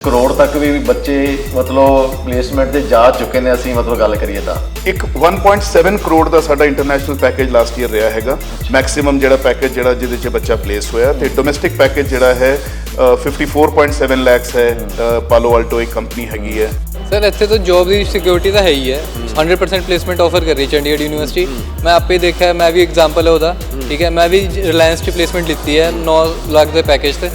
ਕਰੋੜ ਤੱਕ ਵੀ ਬੱਚੇ ਮਤਲਬ ਪਲੇਸਮੈਂਟ ਤੇ ਜਾ ਚੁੱਕੇ ਨੇ ਅਸੀਂ ਮਤਲਬ ਗੱਲ ਕਰੀਏ ਤਾਂ। ਇੱਕ 1.7 ਕਰੋੜ ਦਾ ਸਾਡਾ ਇੰਟਰਨੈਸ਼ਨਲ ਪੈਕੇਜ ਲਾਸਟ ਈਅਰ ਰਿਹਾ ਹੈਗਾ। ਮੈਕਸਿਮਮ ਜਿਹੜਾ ਪੈਕੇਜ ਜਿਹੜਾ ਜਿਹਦੇ 'ਚ ਬੱਚਾ ਪਲੇਸ ਹੋਇਆ ਤੇ ਡੋਮੈਸਟਿਕ ਪੈਕੇਜ ਜਿਹੜਾ ਹੈ ਅ, 54.7 ਲੱਖਸ ਹੈ ਪਾਲੋ ਆਲਟੋ ਇੱਕ ਕੰਪਨੀ ਹੈਗੀ ਹੈ। ਸਰ ਇੱਥੇ ਤਾਂ ਜੌਬ ਦੀ ਸਿਕਿਉਰਿਟੀ ਤਾਂ ਹੈ ਹੀ ਹੈ। 100% ਪਲੇਸਮੈਂਟ ਆਫਰ ਕਰ ਰਹੀ ਹੈ ਚੰਡੀਗੜ੍ਹ ਯੂਨੀਵਰਸਿਟੀ ਮੈਂ ਆਪੇ ਦੇਖਿਆ ਮੈਂ ਵੀ ਐਗਜ਼ਾਮਪਲ ਹੈ ਉਹਦਾ। ਠੀਕ ਹੈ ਮੈਂ ਵੀ ਰਿਲਾयंस 'ਚ ਪਲੇਸਮੈਂਟ ਲਿੱਤੀ ਹੈ 9 ਲੱਖ ਦੇ ਪੈਕੇਜ ਤੇ।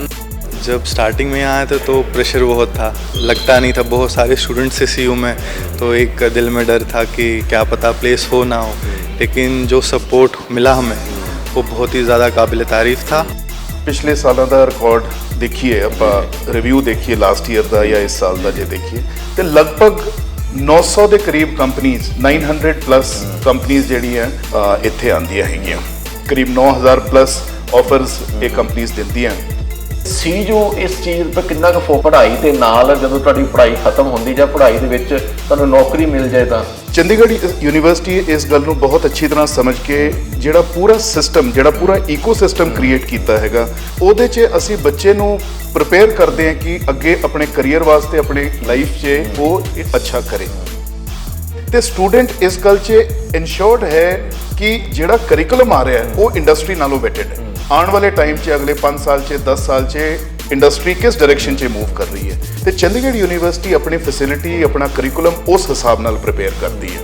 जब स्टार्टिंग में यहाँ आए थे तो प्रेशर बहुत था लगता नहीं था बहुत सारे स्टूडेंट्स से सी में तो एक दिल में डर था कि क्या पता प्लेस हो ना हो लेकिन जो सपोर्ट मिला हमें वो बहुत ही ज़्यादा काबिल तारीफ़ था ਪਿਛਲੇ ਸਾਲਾਂ ਦਾ ਰਿਕਾਰਡ ਦੇਖੀਏ ਆਪਾਂ ਰਿਵਿਊ ਦੇਖੀਏ ਲਾਸਟ ਈਅਰ ਦਾ ਜਾਂ ਇਸ ਸਾਲ ਦਾ ਜੇ ਦੇਖੀਏ ਤੇ ਲਗਭਗ 900 ਦੇ ਕਰੀਬ ਕੰਪਨੀਆਂ 900 ਪਲੱਸ ਕੰਪਨੀਆਂ ਜਿਹੜੀਆਂ ਅ, ਇੱਥੇ ਆਉਂਦੀਆਂ ਹੈਗੀਆਂ ਕਰੀਬ 9000 ਪਲੱਸ ਆਫਰਸ ਇਹ ਕੰਪਨੀਆਂ ਦਿੰਦੀਆਂ ਸੀ ਜੋ ਇਸ ਚੀਜ਼ ਤੇ ਕਿੰਨਾ ਕੁ ਫੋ ਪੜ੍ਹਾਈ ਦੇ ਨਾਲ ਜਦੋਂ ਤੁਹਾਡੀ ਪੜ੍ਹਾਈ ਖਤਮ ਹੁੰਦੀ ਜਾਂ ਪੜ੍ਹਾਈ ਦੇ ਵਿੱਚ ਤੁਹਾਨੂੰ ਨੌਕਰੀ ਮਿਲ ਜਾਏ ਤਾਂ? ਚੰਡੀਗੜ੍ਹ ਯੂਨੀਵਰਸਿਟੀ ਇਸ ਗੱਲ ਨੂੰ ਬਹੁਤ ਅੱਛੀ ਤਰ੍ਹਾਂ ਸਮਝ ਕੇ ਜਿਹੜਾ ਪੂਰਾ ਸਿਸਟਮ ਜਿਹੜਾ ਪੂਰਾ ਇਕੋਸਿਸਟਮ ਕ੍ਰੀਏਟ ਕੀਤਾ ਹੈਗਾ, ਉਹਦੇ 'ਚ ਅਸੀਂ ਬੱਚੇ ਨੂੰ ਪ੍ਰਪੇਅਰ ਕਰਦੇ ਹਾਂ ਕਿ ਅੱਗੇ ਆਪਣੇ ਕੈਰੀਅਰ ਵਾਸਤੇ, ਆਪਣੇ ਲਾਈਫ 'ਚ ਉਹ ਅੱਛਾ ਕਰੇ। ਤੇ ਸਟੂਡੈਂਟ ਇਸ ਗੱਲ 'ਚ ਇਨਸ਼ੋਰਡ ਹੈ ਕਿ ਜਿਹੜਾ ਕਰਿਕੂਲਮ ਆ ਰਿਹਾ ਹੈ, ਉਹ ਇੰਡਸਟਰੀ ਨਾਲੋਂ ਵੈਟਡ ਹੈ। ਆਉਣ ਵਾਲੇ ਟਾਈਮ 'ਚ, ਅਗਲੇ 5 ਸਾਲ 'ਚ 10 ਸਾਲ 'ਚ ਇੰਡਸਟਰੀ ਕਿਸ ਡਾਇਰੈਕਸ਼ਨ 'ਚ ਮੂਵ ਕਰ ਰਹੀ ਹੈ? ਤੇ ਚੰਡੀਗੜ੍ਹ ਯੂਨੀਵਰਸਿਟੀ ਆਪਣੀ ਫੈਸਿਲਿਟੀ ਆਪਣਾ ਕਰਿਕੂਲਮ ਉਸ ਹਿਸਾਬ ਨਾਲ ਪ੍ਰਿਪੇਅਰ ਕਰਦੀ ਹੈ।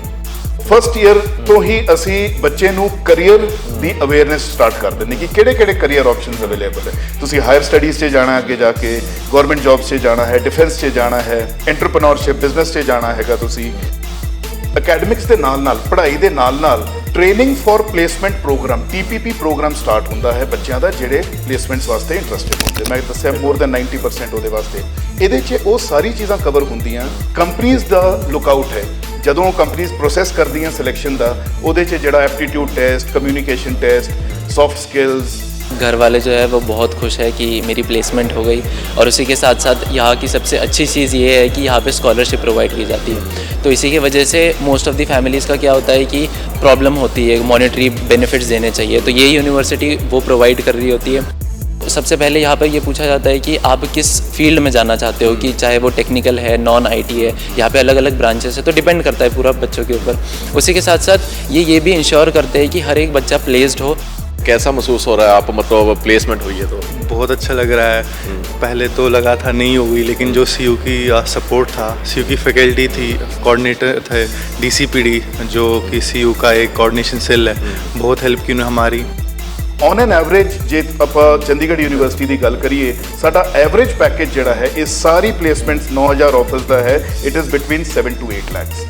ਫਸਟ ਈਅਰ ਤੋਂ ਹੀ ਅਸੀਂ ਬੱਚੇ ਨੂੰ ਕੈਰੀਅਰ ਦੀ ਅਵੇਅਰਨੈਸ ਸਟਾਰਟ ਕਰ ਦਿੰਦੇ ਕਿ ਕਿਹੜੇ ਕਿਹੜੇ ਕੈਰੀਅਰ ਆਪਸ਼ਨਸ ਅਵੇਲੇਬਲ ਹੈ। ਤੁਸੀਂ ਹਾਇਰ ਸਟੱਡੀਜ਼ 'ਚ ਜਾਣਾ ਅੱਗੇ ਜਾ ਕੇ ਗਵਰਨਮੈਂਟ ਜੌਬਸ 'ਚ ਜਾਣਾ ਹੈ ਡਿਫੈਂਸ 'ਚ ਜਾਣਾ ਹੈ ਐਂਟਰਪ੍ਰੀਨਿਓਰਸ਼ਿਪ ਬਿਜ਼ਨਸ 'ਚ ਜਾਣਾ ਹੈਗਾ ਤੁਸੀਂ। ਅਕੈਡਮਿਕਸ ਦੇ ਨਾਲ ਨਾਲ ਪੜ੍ਹਾਈ ਦੇ ਨਾਲ ਨਾਲ training for placement program TPP program start ਹੁੰਦਾ ਹੈ ਬੱਚਿਆਂ ਦਾ, ਜਿਹੜੇ ਪਲੇਸਮੈਂਟਸ ਵਾਸਤੇ ਇੰਟਰਸਟਿਡ ਹੁੰਦੇ। ਮੈਂ ਦੱਸਿਆ ਮੋਰ ਦੈਨ 90% ਉਹਦੇ ਵਾਸਤੇ। ਇਹਦੇ 'ਚ ਉਹ ਸਾਰੀ ਚੀਜ਼ਾਂ ਕਵਰ ਹੁੰਦੀਆਂ। ਕੰਪਨੀਆਂ ਦਾ ਲੁੱਕ ਹੈ। ਜਦੋਂ ਕੰਪਨੀਆਂ ਪ੍ਰੋਸੈਸ ਕਰਦੀਆਂ ਸਿਲੈਕਸ਼ਨ ਦਾ, ਉਹਦੇ 'ਚ ਜਿਹੜਾ aptitude test communication test soft skills घर वाले जो है वो बहुत खुश है कि मेरी प्लेसमेंट हो गई। और उसी के साथ साथ यहाँ की सबसे अच्छी चीज़ ये है कि यहाँ पे स्कॉलरशिप प्रोवाइड की जाती है। तो इसी की वजह से मोस्ट ऑफ़ दी फैमिलीज़ का क्या होता है कि प्रॉब्लम होती है मॉनेटरी बेनिफिट्स देने चाहिए। तो ये यूनिवर्सिटी वो प्रोवाइड कर रही होती है। सबसे पहले यहाँ पर ये पूछा जाता है कि आप किस फ़ील्ड में जाना चाहते हो कि चाहे वो टेक्निकल है नॉन आईटी है, यहाँ पे अलग अलग ब्रांचेस है तो डिपेंड करता है पूरा बच्चों के ऊपर। उसी के साथ साथ ये ये भी इंश्योर करते हैं कि हर एक बच्चा प्लेस्ड हो। कैसा महसूस हो रहा है आप मतलब प्लेसमेंट हुई है तो बहुत अच्छा लग रहा है पहले तो लगा था नहीं होगी लेकिन जो सी की सपोर्ट था सी की फैकल्टी थी कोऑर्डिनेटर थे डी जो कि सी का एक कोऑर्डिनेशन सेल है बहुत हेल्प की उन्होंने हमारी ਔਨ ਐਨ ਐਵਰੇਜ ਜੇ ਆਪਾਂ ਚੰਡੀਗੜ੍ਹ ਯੂਨੀਵਰਸਿਟੀ ਦੀ ਗੱਲ ਕਰੀਏ ਸਾਡਾ ਐਵਰੇਜ ਪੈਕੇਜ ਜਿਹੜਾ ਹੈ ਇਹ ਸਾਰੀ ਪਲੇਸਮੈਂਟਸ 9000 ਆਫਰਸ ਦਾ ਹੈ it is between 7 to 8 lakhs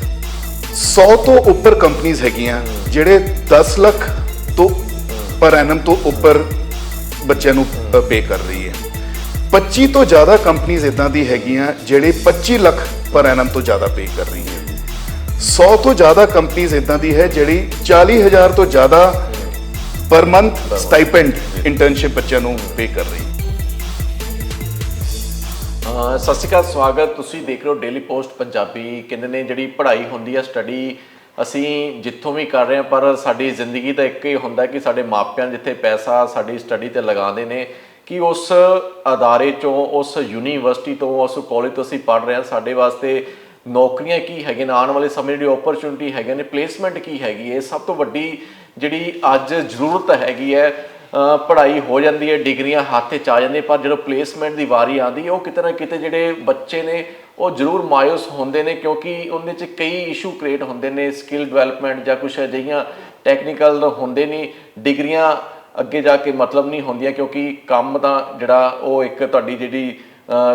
100 ਤੋਂ ਉੱਪਰ ਕੰਪਨੀਆਂ ਹੈਗੀਆਂ ਜਿਹੜੇ 10 ਲੱਖ ਤੋਂ ਪਰ ਐਨਮ ਤੋਂ ਉੱਪਰ ਬੱਚਿਆਂ ਨੂੰ ਪੇ ਕਰ ਰਹੀ ਹੈ। 25 ਤੋਂ ਜ਼ਿਆਦਾ ਕੰਪਨੀਆਂ ਇਦਾਂ ਦੀ ਹੈਗੀਆਂ ਜਿਹੜੇ 25 ਲੱਖ ਪਰ ਐਨਮ ਤੋਂ ਜ਼ਿਆਦਾ ਪੇ ਕਰ ਰਹੀ ਹੈ 100 ਤੋਂ ਜ਼ਿਆਦਾ ਕੰਪਨੀਆਂ ਇਦਾਂ ਦੀ ਹੈ ਜਿਹੜੀ 40000 ਤੋਂ ਜ਼ਿਆਦਾ ਪਰ ਮੰਥ ਸਟਾਈਪੈਂਡ ਇੰਟਰਨਸ਼ਿਪ ਬੱਚਿਆਂ ਨੂੰ ਪੇ ਕਰ ਰਹੀ ਹੈ। ਸਤਿ ਸ਼੍ਰੀ ਅਕਾਲ, ਸਵਾਗਤ। ਤੁਸੀਂ ਦੇਖ ਰਹੇ ਹੋ ਡੇਲੀ ਪੋਸਟ ਪੰਜਾਬੀ। ਕਹਿੰਦੇ ਨੇ ਜਿਹੜੀ ਪੜ੍ਹਾਈ ਹੁੰਦੀ ਹੈ ਸਟੱਡੀ ਅਸੀਂ ਜਿੱਥੋਂ ਵੀ ਕਰ ਰਹੇ ਹਾਂ, ਪਰ ਸਾਡੀ ਜ਼ਿੰਦਗੀ ਦਾ ਇੱਕ ਹੀ ਹੁੰਦਾ ਕਿ ਸਾਡੇ ਮਾਪਿਆਂ ਜਿੱਥੇ ਪੈਸਾ ਸਾਡੀ ਸਟੱਡੀ ਤੇ ਲਗਾਉਂਦੇ ਨੇ, ਕਿ ਉਸ ਅਦਾਰੇ ਚੋਂ, ਉਸ ਯੂਨੀਵਰਸਿਟੀ ਤੋਂ, ਉਸ ਕਾਲਜ ਤੋਂ ਅਸੀਂ ਪੜ੍ਹ ਰਹੇ ਹਾਂ। ਸਾਡੇ ਵਾਸਤੇ ਨੌਕਰੀਆਂ ਕੀ ਹੈਗੀਆਂ ਨੇ? ਆਉਣ ਵਾਲੇ ਸਮੇਂ ਜਿਹੜੀ ਓਪਰਚੁਨਿਟੀ ਹੈਗੇ ਨੇ ਪਲੇਸਮੈਂਟ ਕੀ ਹੈਗੀ ਹੈ? ਸਭ ਤੋਂ ਵੱਡੀ ਜਿਹੜੀ ਅੱਜ ਜ਼ਰੂਰਤ ਹੈਗੀ ਹੈ ਪੜ੍ਹਾਈ ਹੋ ਜਾਂਦੀ ਹੈ, ਡਿਗਰੀਆਂ ਹੱਥ 'ਚ ਆ ਜਾਂਦੀਆਂ, ਪਰ ਜਦੋਂ ਪਲੇਸਮੈਂਟ ਦੀ ਵਾਰੀ ਆਉਂਦੀ ਹੈ ਉਹ ਕਿਤੇ ਨਾ ਕਿਤੇ ਜਿਹੜੇ ਬੱਚੇ ਨੇ, ਉਹ ਜ਼ਰੂਰ ਮਾਇੂਸ ਹੁੰਦੇ ਨੇ, ਕਿਉਂਕਿ ਉਹਦੇ 'ਚ ਕਈ ਇਸ਼ੂ ਕ੍ਰੀਏਟ ਹੁੰਦੇ ਨੇ ਸਕਿੱਲ ਡਿਵੈਲਪਮੈਂਟ ਜਾਂ ਕੁਝ ਅਜਿਹੀਆਂ ਟੈਕਨੀਕਲ ਹੁੰਦੇ ਨਹੀਂ, ਡਿਗਰੀਆਂ ਅੱਗੇ ਜਾ ਕੇ ਮਤਲਬ ਨਹੀਂ ਹੁੰਦੀਆਂ, ਕਿਉਂਕਿ ਕੰਮ ਤਾਂ ਜਿਹੜਾ ਉਹ ਇੱਕ ਤੁਹਾਡੀ ਜਿਹੜੀ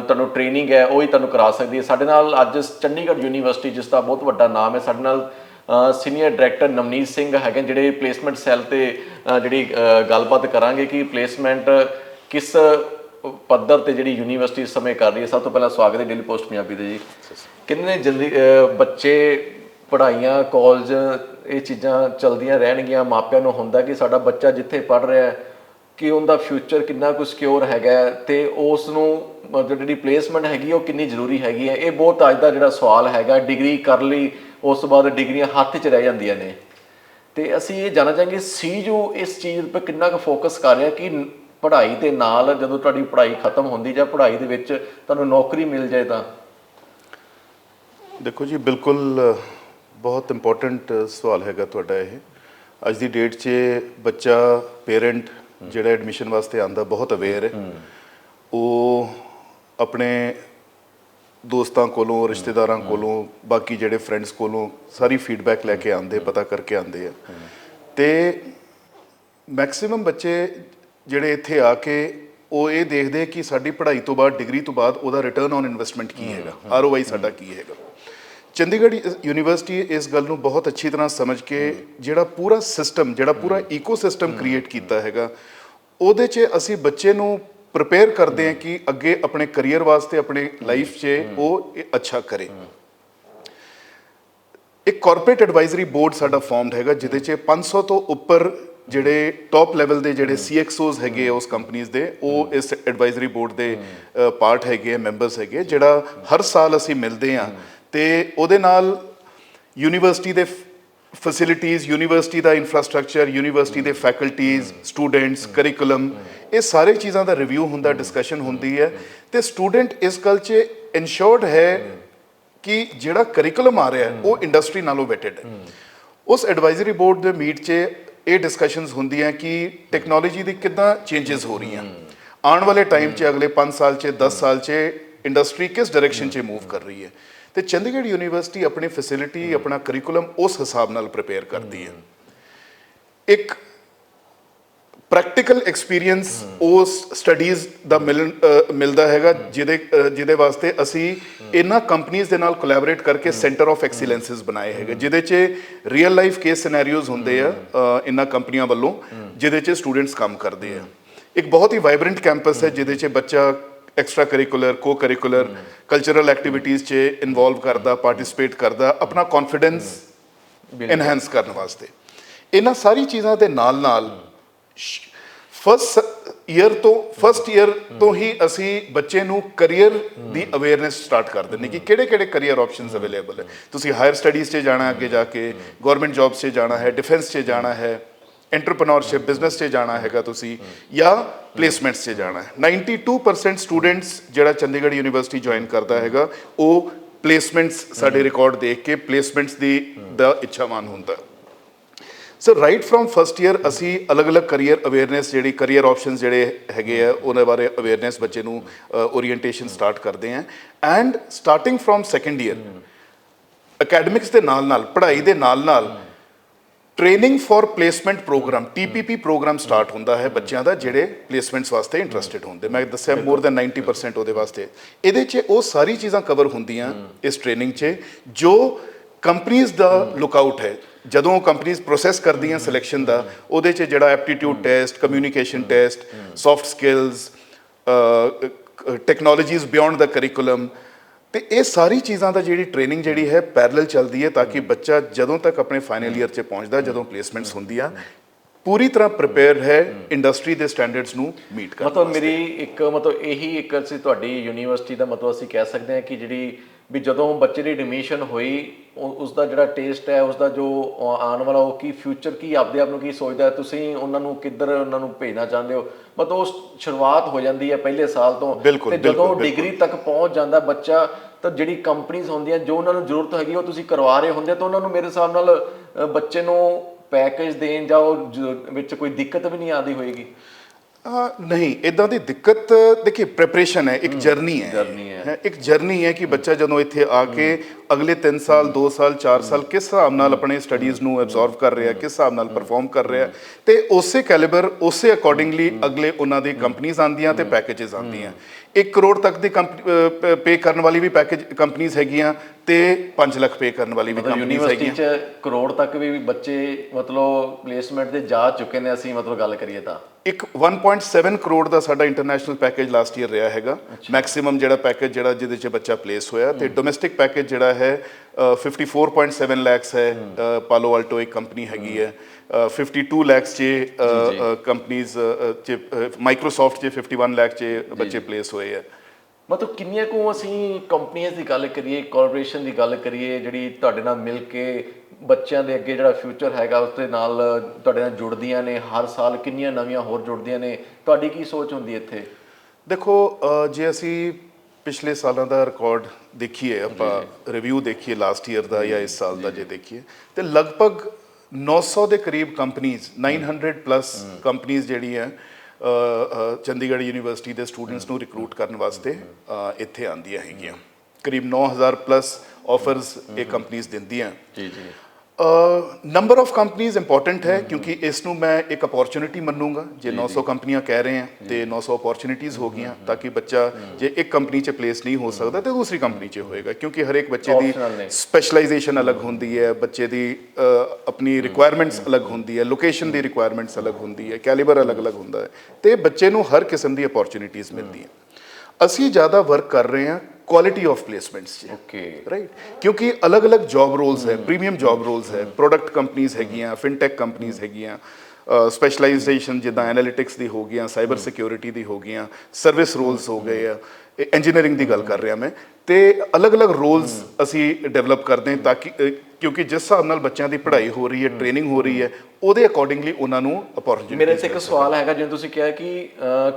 ਤੁਹਾਨੂੰ ਟ੍ਰੇਨਿੰਗ ਹੈ, ਉਹ ਹੀ ਤੁਹਾਨੂੰ ਕਰਾ ਸਕਦੀ ਹੈ। ਸਾਡੇ ਨਾਲ ਅੱਜ ਚੰਡੀਗੜ੍ਹ ਯੂਨੀਵਰਸਿਟੀ ਜਿਸ ਦਾ ਬਹੁਤ ਵੱਡਾ ਨਾਮ ਹੈ, ਸਾਡੇ ਨਾਲ ਸੀਨੀਅਰ ਡਾਇਰੈਕਟਰ ਨਵਨੀਤ ਸਿੰਘ ਹੈਗੇ ਜਿਹੜੇ ਪਲੇਸਮੈਂਟ ਸੈੱਲ ਤੇ ਜਿਹੜੀ ਗੱਲਬਾਤ ਕਰਾਂਗੇ ਕਿ ਪਲੇਸਮੈਂਟ ਕਿਸ ਪੱਧਰ ਤੇ ਜਿਹੜੀ ਯੂਨੀਵਰਸਿਟੀ ਇਸ ਸਮੇਂ ਕਰ ਰਹੀ ਹੈ। ਸਭ ਤੋਂ ਪਹਿਲਾਂ ਸਵਾਗਤ ਹੈ ਡੇਲੀ ਪੋਸਟ ਪੰਜਾਬੀ ਦੇ ਜੀ। ਕਿੰਨੇ ਜਲਦੀ ਬੱਚੇ, ਪੜ੍ਹਾਈਆਂ ਕਾਲਜ ਇਹ ਚੀਜ਼ਾਂ ਚਲਦੀਆਂ ਰਹਿਣਗੀਆਂ, ਮਾਪਿਆਂ ਨੂੰ ਹੁੰਦਾ ਕਿ ਸਾਡਾ ਬੱਚਾ ਜਿੱਥੇ ਪੜ੍ਹ ਰਿਹਾ ਹੈ, ਕਿ ਉਹਦਾ ਫਿਊਚਰ ਕਿੰਨਾ ਕੁ ਸਿਕਿਉਰ ਹੈਗਾ ਹੈ ਤੇ ਉਸ ਨੂੰ ਮਤਲਬ ਜਿਹੜੀ ਪਲੇਸਮੈਂਟ ਹੈਗੀ, ਉਹ ਕਿੰਨੀ ਜ਼ਰੂਰੀ ਹੈਗੀ ਹੈ। ਇਹ ਬਹੁਤ ਅੱਜ ਦਾ ਜਿਹੜਾ ਸਵਾਲ ਹੈਗਾ ਡਿਗਰੀ ਕਰ ਲਈ ਉਸ ਤੋਂ ਬਾਅਦ ਡਿਗਰੀਆਂ ਹੱਥ 'ਚ ਰਹਿ ਜਾਂਦੀਆਂ ਨੇ। ਤੇ ਅਸੀਂ ਇਹ ਜਾਣਨਾ ਚਾਹਾਂਗੇ ਸੀ ਜੋ ਇਸ ਚੀਜ਼ 'ਤੇ ਕਿੰਨਾ ਕੁ ਫੋਕਸ ਕਰ ਰਿਹਾ ਕਿ ਪੜ੍ਹਾਈ ਦੇ ਨਾਲ ਜਦੋਂ ਤੁਹਾਡੀ ਪੜ੍ਹਾਈ ਖਤਮ ਹੁੰਦੀ ਜਾਂ ਪੜ੍ਹਾਈ ਦੇ ਵਿੱਚ ਤੁਹਾਨੂੰ ਨੌਕਰੀ ਮਿਲ ਜਾਏ ਤਾਂ? ਦੇਖੋ ਜੀ ਬਿਲਕੁਲ ਬਹੁਤ ਇੰਪੋਰਟੈਂਟ ਸਵਾਲ ਹੈਗਾ ਤੁਹਾਡਾ ਇਹ। ਅੱਜ ਦੀ ਡੇਟ 'ਚ ਬੱਚਾ ਪੇਰੈਂਟ ਜਿਹੜਾ ਐਡਮਿਸ਼ਨ ਵਾਸਤੇ ਆਂਦਾ ਬਹੁਤ ਅਵੇਅਰ ਹੈ। ਉਹ ਆਪਣੇ ਦੋਸਤਾਂ ਕੋਲੋਂ ਰਿਸ਼ਤੇਦਾਰਾਂ ਕੋਲੋਂ ਬਾਕੀ ਜਿਹੜੇ ਫਰੈਂਡਸ ਕੋਲੋਂ ਸਾਰੀ ਫੀਡਬੈਕ ਲੈ ਕੇ ਆਂਦੇ ਪਤਾ ਕਰਕੇ ਆਂਦੇ ਆ। ਤੇ ਮੈਕਸਿਮਮ ਬੱਚੇ ਜਿਹੜੇ ਇੱਥੇ ਆ ਕੇ ਉਹ ਇਹ ਦੇਖਦੇ ਕਿ ਸਾਡੀ ਪੜ੍ਹਾਈ ਤੋਂ ਬਾਅਦ ਡਿਗਰੀ ਤੋਂ ਬਾਅਦ ਉਹਦਾ ਰਿਟਰਨ ਔਨ ਇਨਵੈਸਟਮੈਂਟ ਕੀ ਹੈਗਾ ਆਰਓਆਈ ਸਾਡਾ ਕੀ ਹੈਗਾ। ਚੰਡੀਗੜ੍ਹ ਯੂਨੀਵਰਸਿਟੀ ਇਸ ਗੱਲ ਨੂੰ ਬਹੁਤ ਅੱਛੀ ਤਰ੍ਹਾਂ ਸਮਝ ਕੇ ਜਿਹੜਾ ਪੂਰਾ ਸਿਸਟਮ ਜਿਹੜਾ ਪੂਰਾ ਇਕੋਸਿਸਟਮ ਕ੍ਰੀਏਟ ਕੀਤਾ ਹੈਗਾ ਉਹਦੇ 'ਚ ਅਸੀਂ ਬੱਚੇ ਨੂੰ ਪ੍ਰਪੇਅਰ ਕਰਦੇ ਹਾਂ ਕਿ ਅੱਗੇ ਆਪਣੇ ਕੈਰੀਅਰ ਵਾਸਤੇ ਆਪਣੇ ਲਾਈਫ 'ਚ ਉਹ ਅੱਛਾ ਕਰੇ। ਇੱਕ ਕਾਰਪੋਰੇਟ ਐਡਵਾਈਜ਼ਰੀ ਬੋਰਡ ਸਾਡਾ ਫਾਰਮਡ ਹੈਗਾ ਜਿਹਦੇ 'ਚ 500 ਤੋਂ ਉੱਪਰ ਜਿਹੜੇ ਟੌਪ ਲੈਵਲ ਦੇ ਜਿਹੜੇ ਸੀਐਕਸਓਜ਼ ਹੈਗੇ ਆ ਉਸ ਕੰਪਨੀਆਂ ਦੇ ਉਹ ਇਸ ਐਡਵਾਈਜ਼ਰੀ ਬੋਰਡ ਦੇ ਪਾਰਟ ਹੈਗੇ ਆ ਮੈਂਬਰਸ ਹੈਗੇ ਆ, ਜਿਹੜਾ ਹਰ ਸਾਲ ਅਸੀਂ ਮਿਲਦੇ ਆ ਤੇ ਉਹਦੇ ਨਾਲ ਯੂਨੀਵਰਸਿਟੀ ਦੇ ਫੈਸਿਲਿਟੀਆਂ ਯੂਨੀਵਰਸਿਟੀ ਦਾ ਇਨਫਰਾਸਟ੍ਰਕਚਰ ਯੂਨੀਵਰਸਿਟੀ ਦੇ ਫੈਕਲਟੀਜ਼ ਸਟੂਡੈਂਟਸ ਕਰਿਕੂਲਮ ਇਹ ਸਾਰੇ ਚੀਜ਼ਾਂ ਦਾ ਰਿਵਿਊ ਹੁੰਦਾ ਡਿਸਕਸ਼ਨ ਹੁੰਦੀ ਹੈ। ਤੇ ਸਟੂਡੈਂਟ ਇਸ ਗੱਲ 'ਚ ਇਨਸ਼ੋਰਡ ਹੈ ਕਿ ਜਿਹੜਾ ਕਰਿਕੂਲਮ ਆ ਰਿਹਾ ਉਹ ਇੰਡਸਟਰੀ ਨਾਲੋਂ ਵੈਟਡ ਹੈ। ਉਸ ਐਡਵਾਈਜ਼ਰੀ ਬੋਰਡ ਦੇ ਮੀਟ 'ਚ ਇਹ ਡਿਸਕਸ਼ਨਸ ਹੁੰਦੀਆਂ ਕਿ ਟੈਕਨੋਲੋਜੀ ਦੀ ਕਿੱਦਾਂ ਚੇਂਜਸ ਹੋ ਰਹੀਆਂ। ਆਉਣ ਵਾਲੇ ਟਾਈਮ 'ਚ, ਅਗਲੇ 5 ਸਾਲ 'ਚ 10 ਸਾਲ 'ਚ ਇੰਡਸਟਰੀ ਕਿਸ ਡਾਇਰੈਕਸ਼ਨ 'ਚ ਮੂਵ ਕਰ ਰਹੀ ਹੈ। ਤੇ ਚੰਡੀਗੜ੍ਹ ਯੂਨੀਵਰਸਿਟੀ ਆਪਣੀ ਫੈਸਿਲਿਟੀ ਆਪਣਾ ਕਰਿਕੂਲਮ ਉਸ ਹਿਸਾਬ ਨਾਲ ਪ੍ਰਿਪੇਅਰ ਕਰਦੀ ਹੈ। ਇੱਕ ਪ੍ਰੈਕਟੀਕਲ ਐਕਸਪੀਰੀਅੰਸ ਉਸ ਸਟੱਡੀਜ਼ ਦਾ ਮਿਲਦਾ ਹੈਗਾ ਜਿਹਦੇ ਜਿਹਦੇ ਵਾਸਤੇ ਅਸੀਂ ਇਹਨਾਂ ਕੰਪਨੀਆਂ ਦੇ ਨਾਲ ਕੋਲੈਬੋਰੇਟ ਕਰਕੇ ਸੈਂਟਰ ਆਫ ਐਕਸੀਲੈਂਸਸ ਬਣਾਏ ਹੈਗੇ ਜਿਹਦੇ 'ਚ ਰੀਅਲ ਲਾਈਫ ਕੇਸ ਸਿਨੈਰੀਓਜ਼ ਹੁੰਦੇ ਆ ਇਹਨਾਂ ਕੰਪਨੀਆਂ ਵੱਲੋਂ ਜਿਹਦੇ 'ਚ ਸਟੂਡੈਂਟਸ ਕੰਮ ਕਰਦੇ ਆ। ਇੱਕ ਬਹੁਤ ਹੀ ਵਾਈਬ੍ਰੈਂਟ ਕੈਂਪਸ ਹੈ। ਜਿਹਦੇ 'ਚ ਬੱਚਾ extra curricular co curricular cultural activities 'ਚ ਇਨਵੋਲਵ ਕਰਦਾ ਪਾਰਟਿਸਿਪੇਟ ਕਰਦਾ ਆਪਣਾ ਕੌਨਫੀਡੈਂਸ ਐਨਹਾਂਸ ਕਰਨ ਵਾਸਤੇ। ਇਹਨਾਂ ਸਾਰੀ ਚੀਜ਼ਾਂ ਦੇ ਨਾਲ ਨਾਲ ਫਸਟ ਈਅਰ ਤੋਂ ਫਸਟ ਈਅਰ ਤੋਂ ਹੀ ਅਸੀਂ ਬੱਚੇ ਨੂੰ ਕੈਰੀਅਰ ਦੀ ਅਵੇਅਰਨੈਸ ਸਟਾਰਟ ਕਰ ਦਿੰਦੇ ਕਿ ਕਿਹੜੇ ਕਿਹੜੇ ਕੈਰੀਅਰ ਆਪਸ਼ਨਸ ਅਵੇਲੇਬਲ ਹੈ। ਤੁਸੀਂ ਹਾਇਰ ਸਟੱਡੀਜ਼ 'ਚ ਜਾਣਾ ਅੱਗੇ ਜਾ ਕੇ ਗਵਰਨਮੈਂਟ ਜੌਬਸ 'ਚ ਜਾਣਾ ਹੈ ਡਿਫੈਂਸ 'ਚ ਜਾਣਾ ਹੈ। ਐਂਟਰਪ੍ਰੀਨਿਓਰਸ਼ਿਪ ਬਿਜ਼ਨਸ 'ਚ ਜਾਣਾ ਹੈਗਾ ਤੁਸੀਂ ਜਾਂ ਪਲੇਸਮੈਂਟਸ 'ਚ ਜਾਣਾ ਹੈ। 92% ਸਟੂਡੈਂਟਸ ਜਿਹੜਾ ਚੰਡੀਗੜ੍ਹ ਯੂਨੀਵਰਸਿਟੀ ਜੁਆਇਨ ਕਰਦਾ ਹੈਗਾ ਉਹ ਪਲੇਸਮੈਂਟਸ ਸਾਡੇ ਰਿਕਾਰਡ ਦੇਖ ਕੇ ਪਲੇਸਮੈਂਟਸ ਦੀ ਦਾ ਇੱਛਾਵਾਨ ਹੁੰਦਾ। So right from first year ਅਸੀਂ ਅਲੱਗ-ਅਲੱਗ ਕੈਰੀਅਰ ਅਵੇਅਰਨੈਸ ਜਿਹੜੀ ਕੈਰੀਅਰ ਆਪਸ਼ਨਸ ਜਿਹੜੇ ਹੈਗੇ ਆ ਉਹਨਾਂ ਬਾਰੇ ਅਵੇਅਰਨੈਸ ਬੱਚੇ ਨੂੰ ਓਰੀਐਂਟੇਸ਼ਨ ਸਟਾਰਟ ਕਰਦੇ ਆ। And starting from second year academics ਦੇ ਨਾਲ-ਨਾਲ ਪੜ੍ਹਾਈ ਦੇ ਨਾਲ-ਨਾਲ training for placement program TPP program start ਹੁੰਦਾ ਹੈ ਬੱਚਿਆਂ ਦਾ ਜਿਹੜੇ ਪਲੇਸਮੈਂਟਸ ਵਾਸਤੇ ਇੰਟਰਸਟਿਡ ਹੁੰਦੇ। ਮੈਂ ਦੱਸਿਆ ਮੋਰ ਦੈਨ 90% ਉਹਦੇ ਵਾਸਤੇ। ਇਹਦੇ 'ਚ ਉਹ ਸਾਰੀ ਚੀਜ਼ਾਂ ਕਵਰ ਹੁੰਦੀਆਂ ਇਸ ਟ੍ਰੇਨਿੰਗ 'ਚ ਜੋ ਕੰਪਨੀਆਂ ਦਾ ਲੁੱਕਆਊਟ ਹੈ। ਜਦੋਂ ਕੰਪਨੀਆਂ ਪ੍ਰੋਸੈਸ ਕਰਦੀਆਂ ਸਿਲੈਕਸ਼ਨ ਦਾ ਉਹਦੇ 'ਚ ਜਿਹੜਾ aptitude test communication test soft skills technologies beyond ਦਾ ਕਰਿਕੂਲਮ ਤੇ ਇਹ ਸਾਰੀ ਚੀਜ਼ਾਂ ਦਾ ਜਿਹੜੀ ਟ੍ਰੇਨਿੰਗ ਜਿਹੜੀ ਹੈ ਪੈਰਲਲ ਚੱਲਦੀ ਹੈ ਤਾਂ ਕਿ ਬੱਚਾ ਜਦੋਂ ਤੱਕ ਆਪਣੇ ਫਾਈਨਲ ਈਅਰ 'ਚ ਪਹੁੰਚਦਾ ਜਦੋਂ ਪਲੇਸਮੈਂਟਸ ਹੁੰਦੀਆਂ ਪੂਰੀ ਤਰ੍ਹਾਂ ਪ੍ਰਿਪੇਅਰ ਹੈ ਇੰਡਸਟਰੀ ਦੇ ਸਟੈਂਡਰਡਸ ਨੂੰ ਮੀਟ ਕਰਨ ਮਤਲਬ ਮੇਰੀ ਇੱਕ ਮਤਲਬ ਇਹੀ ਇੱਕ ਅਸੀਂ ਤੁਹਾਡੀ ਯੂਨੀਵਰਸਿਟੀ ਦਾ ਮਤਲਬ ਅਸੀਂ ਕਹਿ ਸਕਦੇ ਹਾਂ ਕਿ ਜਿਹੜੀ ਵੀ ਜਦੋਂ ਬੱਚੇ ਦੀ ਐਡਮਿਸ਼ਨ ਹੋਈ ਉਸ ਦਾ ਜਿਹੜਾ ਟੇਸਟ ਹੈ ਉਸ ਦਾ ਜੋ ਆਉਣ ਵਾਲਾ ਉਹ ਕੀ ਫਿਊਚਰ ਕੀ ਆਪਦੇ ਆਪ ਨੂੰ ਕੀ ਸੋਚਦਾ ਤੁਸੀਂ ਉਹਨਾਂ ਨੂੰ ਕਿੱਧਰ ਉਹਨਾਂ ਨੂੰ ਭੇਜਣਾ ਚਾਹੁੰਦੇ ਹੋ? ਮਤਲਬ ਉਸ ਸ਼ੁਰੂਆਤ ਹੋ ਜਾਂਦੀ ਹੈ ਪਹਿਲੇ ਸਾਲ ਤੋਂ। ਤੇ ਜਦੋਂ ਡਿਗਰੀ ਤੱਕ ਪਹੁੰਚ ਜਾਂਦਾ ਬੱਚਾ ਤਾਂ ਜਿਹੜੀ ਕੰਪਨੀਆਂ ਹੁੰਦੀਆਂ ਜੋ ਉਹਨਾਂ ਨੂੰ ਜ਼ਰੂਰਤ ਹੈਗੀ ਉਹ ਤੁਸੀਂ ਕਰਵਾ ਰਹੇ ਹੁੰਦੇ ਤਾਂ ਉਹਨਾਂ ਨੂੰ ਮੇਰੇ ਹਿਸਾਬ ਨਾਲ ਬੱਚੇ ਨੂੰ ਪੈਕੇਜ ਦੇਣ ਜਾਂ ਉਹ ਵਿੱਚ ਕੋਈ ਦਿੱਕਤ ਵੀ ਨਹੀਂ ਆਉਂਦੀ ਹੋਏਗੀ। ਨਹੀਂ ਇਦਾਂ ਦੀ ਦਿੱਕਤ ਦੇਖੀ ਪ੍ਰੈਪਰੇਸ਼ਨ ਹੈ ਇੱਕ ਜਰਨੀ ਹੈ। ਜਰਨੀ ਹੈ। ਇੱਕ ਜਰਨੀ ਹੈ ਕਿ ਬੱਚਾ ਜਦੋਂ ਇੱਥੇ ਆ ਕੇ ਅਗਲੇ 3 ਸਾਲ 2 ਸਾਲ 4 ਸਾਲ ਕਿਸ ਹਿਸਾਬ ਨਾਲ ਆਪਣੇ ਸਟੱਡੀਜ਼ ਨੂੰ ਐਬਜ਼ੌਰਬ ਕਰ ਰਿਹਾ ਕਿਸ ਹਿਸਾਬ ਨਾਲ ਪਰਫਾਰਮ ਕਰ ਰਿਹਾ ਤੇ ਉਸੇ ਕੈਲੀਬਰ ਉਸੇ ਅਕੋਰਡਿੰਗਲੀ ਅਗਲੇ ਉਹਨਾਂ ਦੀ ਕੰਪਨੀਆਂ ਆਉਂਦੀਆਂ ਤੇ ਪੈਕੇजेस ਆਉਂਦੀਆਂ। 1 ਕਰੋੜ ਤੱਕ ਦੀ ਪੇ ਕਰਨ ਵਾਲੀ ਵੀ ਪੈਕੇਜ ਕੰਪਨੀਆਂ ਹੈਗੀਆਂ ਤੇ 5 ਲੱਖ ਪੇ ਕਰਨ ਵਾਲੀ ਵੀ ਕੰਪਨੀਆਂ ਯੂਨੀਵਰਸਿਟੀ ਹੈਗੀਆਂ। 'ਚ ਕਰੋੜ ਤੱਕ ਵੀ ਬੱਚੇ ਮਤਲਬ ਪਲੇਸਮੈਂਟ ਤੇ ਜਾ ਚੁੱਕੇ ਨੇ ਅਸੀਂ ਮਤਲਬ ਗੱਲ ਕਰੀਏ ਤਾਂ। ਇੱਕ 1.7 ਕਰੋੜ ਦਾ ਸਾਡਾ ਇੰਟਰਨੈਸ਼ਨਲ ਪੈਕੇਜ ਲਾਸਟ ਈਅਰ ਰਿਹਾ ਹੈਗਾ। ਮੈਕਸਿਮਮ ਜਿਹੜਾ ਪੈਕੇਜ ਜਿਹੜਾ ਜਿਹਦੇ 'ਚ ਬੱਚਾ ਪਲੇਸ ਹੋਇਆ ਤੇ ਡੋਮੈਸਟਿਕ ਪੈਕੇਜ ਜਿਹੜਾ ਹੈ ਅ, 54.7 ਲੈਕਸ ਹੈ ਪਾਲੋ ਆਲਟੋ ਇੱਕ ਕੰਪਨੀ ਹੈਗੀ ਹੈ। ਅ, 52 ਲੈਕਸ 'ਚ ਕੰਪਨੀਆਂ 'ਚ ਮਾਈਕਰੋਸਾਫਟ 'ਚ 51 ਲੈਕ 'ਚ ਬੱਚੇ ਪਲੇਸ ਹੋਏ ਆ। ਮਤਲਬ ਕਿੰਨੀਆਂ ਕੁ ਅਸੀਂ ਕੰਪਨੀਆਂ ਦੀ ਗੱਲ ਕਰੀਏ ਕਾਰਪੋਰੇਸ਼ਨ ਦੀ ਗੱਲ ਕਰੀਏ ਜਿਹੜੀ ਤੁਹਾਡੇ ਨਾਲ ਮਿਲ ਕੇ ਬੱਚਿਆਂ ਦੇ ਅੱਗੇ ਜਿਹੜਾ ਫਿਊਚਰ ਹੈਗਾ ਉਸ ਦੇ ਨਾਲ ਤੁਹਾਡੇ ਨਾਲ ਜੁੜਦੀਆਂ ਨੇ ਹਰ ਸਾਲ ਕਿੰਨੀਆਂ ਨਵੀਆਂ ਹੋਰ ਜੁੜਦੀਆਂ ਨੇ ਤੁਹਾਡੀ ਕੀ ਸੋਚ ਹੁੰਦੀ ਹੈ ਇੱਥੇ? ਦੇਖੋ ਜੇ ਅਸੀਂ ਪਿਛਲੇ ਸਾਲਾਂ ਦਾ ਰਿਕਾਰਡ ਦੇਖੀਏ ਆਪਾਂ ਰਿਵਿਊ ਦੇਖੀਏ ਲਾਸਟ ਈਅਰ ਦਾ ਜਾਂ ਇਸ ਸਾਲ ਦਾ ਜੇ। ਦੇਖੀਏ ਤੇ ਲਗਭਗ 900 ਦੇ ਕਰੀਬ ਕੰਪਨੀਆਂ 900 ਪਲੱਸ ਕੰਪਨੀਆਂ ਜਿਹੜੀਆਂ ਚੰਡੀਗੜ੍ਹ ਯੂਨੀਵਰਸਿਟੀ ਦੇ ਸਟੂਡੈਂਟਸ ਨੂੰ ਰਿਕਰੂਟ ਕਰਨ ਵਾਸਤੇ ਇੱਥੇ ਆਉਂਦੀਆਂ ਹੈਗੀਆਂ। ਕਰੀਬ 9000 ਪਲੱਸ ਆਫਰਸ ਇਹ ਕੰਪਨੀਆਂ ਦਿੰਦੀਆਂ। ਜੀ ਜੀ। ਨੰਬਰ ਆਫ ਕੰਪਨੀਆਂ ਇੰਪੋਰਟੈਂਟ ਹੈ ਕਿਉਂਕਿ ਇਸ ਨੂੰ ਮੈਂ ਇੱਕ ਅਪੋਰਚੁਨਿਟੀ ਮੰਨੂਗਾ। ਜੇ 900 ਕੰਪਨੀਆਂ ਕਹਿ ਰਹੇ ਆ ਤੇ 900 ਅਪੋਰਚੁਨਿਟੀਆਂ ਹੋ ਗਈਆਂ ਤਾਂ ਕਿ ਬੱਚਾ ਜੇ ਇੱਕ ਕੰਪਨੀ 'ਚ ਪਲੇਸ ਨਹੀਂ ਹੋ ਸਕਦਾ ਤੇ ਦੂਸਰੀ ਕੰਪਨੀ 'ਚ ਹੋਏਗਾ ਕਿਉਂਕਿ ਹਰੇਕ ਬੱਚੇ ਦੀ। ਸਪੈਸ਼ਲਾਈਜੇਸ਼ਨ ਅਲੱਗ ਹੁੰਦੀ ਹੈ ਬੱਚੇ ਦੀ ਆਪਣੀ ਰਿਕੁਆਇਰਮੈਂਟਸ ਅਲੱਗ ਹੁੰਦੀ ਹੈ ਲੋਕੇਸ਼ਨ ਦੀ ਰਿਕੁਆਇਰਮੈਂਟਸ ਅਲੱਗ ਹੁੰਦੀ ਹੈ ਕੈਲੀਬਰ ਅਲੱਗ-ਅਲੱਗ ਹੁੰਦਾ ਹੈ ਤੇ ਬੱਚੇ ਨੂੰ ਹਰ ਕਿਸਮ ਦੀ ਅਪੋਰਚੁਨਿਟੀਆਂ ਮਿਲਦੀਆਂ। ਅਸੀਂ ਜ਼ਿਆਦਾ ਵਰਕ ਕਰ ਰਹੇ ਹਾਂ ਕੁਆਲਿਟੀ ਆਫ ਪਲੇਸਮੈਂਟਸ 'ਚ ਓਕੇ ਰਾਈਟ ਕਿਉਂਕਿ ਅਲੱਗ-ਅਲੱਗ ਜੌਬ ਰੋਲਸ ਹੈ ਪ੍ਰੀਮੀਅਮ ਜੌਬ ਰੋਲਸ ਹੈ ਪ੍ਰੋਡਕਟ ਕੰਪਨੀਆਂ ਹੈਗੀਆਂ ਫਿਨਟੈਕ ਕੰਪਨੀਆਂ ਹੈਗੀਆਂ ਸਪੈਸ਼ਲਾਈਜੇਸ਼ਨ ਜਿੱਦਾਂ ਐਨਾਲਿਟਿਕਸ ਦੀ ਹੋ ਗਈਆਂ ਸਾਈਬਰ ਸਿਕਿਉਰਿਟੀ ਦੀ ਹੋ ਗਈਆਂ ਸਰਵਿਸ ਰੋਲਸ ਹੋ ਗਏ ਆ ਇੰਜੀਨੀਅਰਿੰਗ ਦੀ ਗੱਲ ਕਰ ਰਿਹਾ ਮੈਂ। ਤੇ ਅਲੱਗ-ਅਲੱਗ ਰੋਲਸ ਅਸੀਂ ਡਿਵੈਲਪ ਕਰਦੇ ਹਾਂ ਤਾਂ ਕਿ ਕਿਉਂਕਿ ਜਿਸ ਹਿਸਾਬ ਨਾਲ ਬੱਚਿਆਂ ਦੀ ਪੜ੍ਹਾਈ ਹੋ ਰਹੀ ਹੈ ਟ੍ਰੇਨਿੰਗ ਹੋ ਰਹੀ ਹੈ ਉਹਦੇ ਅਕੋਰਡਿੰਗਲੀ ਉਹਨਾਂ ਨੂੰ ਅਪੋਰਚੁਨਿਟੀ ਮੇਰੇ ਤੇ ਇੱਕ ਸਵਾਲ ਹੈਗਾ ਜਿਵੇਂ ਤੁਸੀਂ ਕਿਹਾ ਕਿ